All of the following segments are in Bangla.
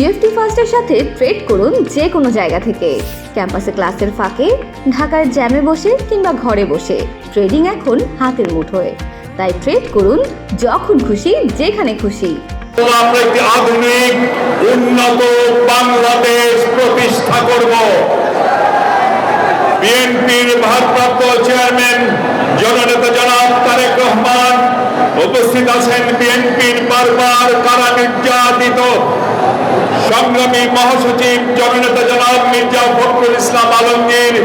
ইউএফটি ফার্স্টের সাথে ট্রেড করুন যে কোনো জায়গা থেকে। ক্যাম্পাসে ক্লাসের ফাঁকে ঢাকার জ্যামে বসে কিংবা ঘরে বসে। ট্রেডিং এখন হাতের মুঠোয়। তাই ট্রেড করুন যখন খুশি, যেখানে খুশি। আমরা একটি আধুনিক, উন্নত বাংলাদেশ প্রতিষ্ঠা করব। বিএনপির ভারপ্রাপ্ত চেয়ারম্যান, জননেতা জনাব তারেক রহমান, উপস্থিত আছেন বিএনপির বারবার কারা নির্যাতিত সংগ্রামী মহাসচিব জননেতা জনাব মির্জা ফখরুল ইসলাম আলমগীর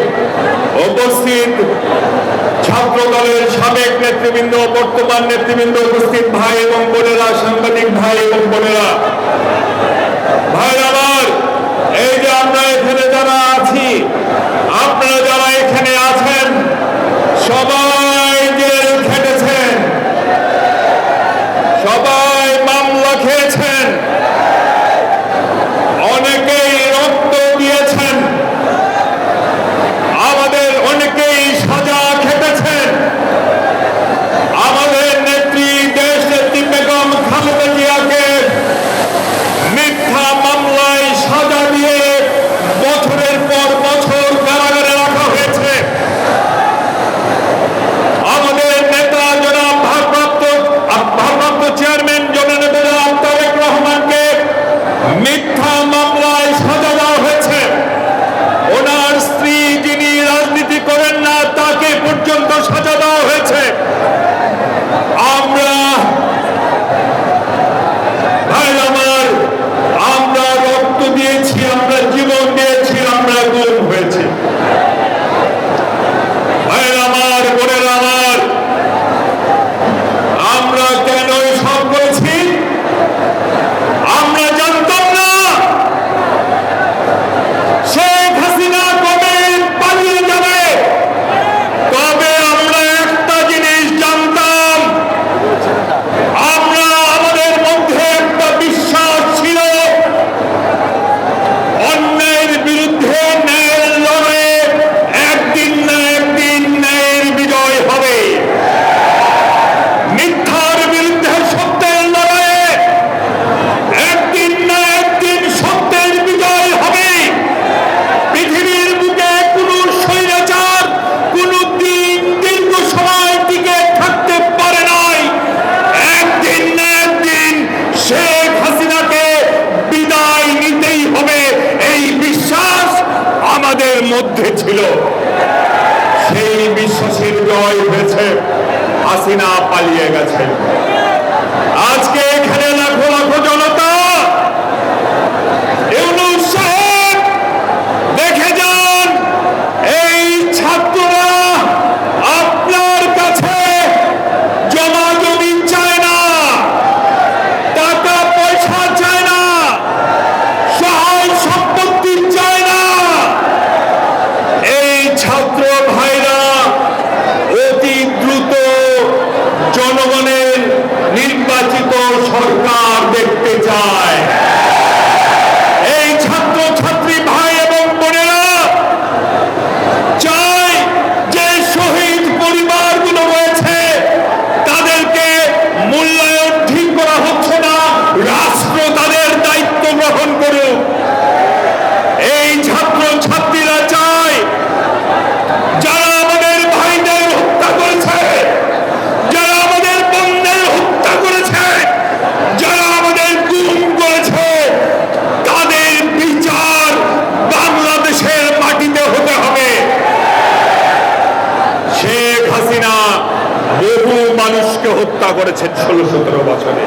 উপস্থিত ছাত্র দলের সাবেক নেতৃবৃন্দ, বর্তমান নেতৃবৃন্দ উপস্থিত ভাই এবং বোনেরা, সাংবাদিক ভাই এবং বোনেরা। ছিল। সেই বিশ্বাসের জয় হয়েছে। হাসিনা পালিয়ে গেছে। জনগণের নির্বাচিত সরকার দেখতে চায়। করেছেন ষোলো সতেরো বছরে।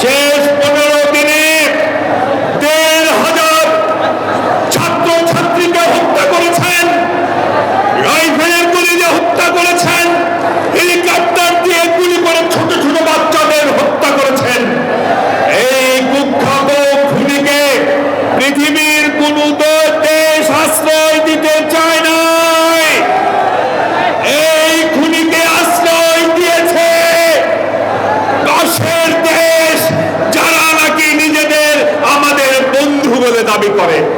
শেষ দাবি করে।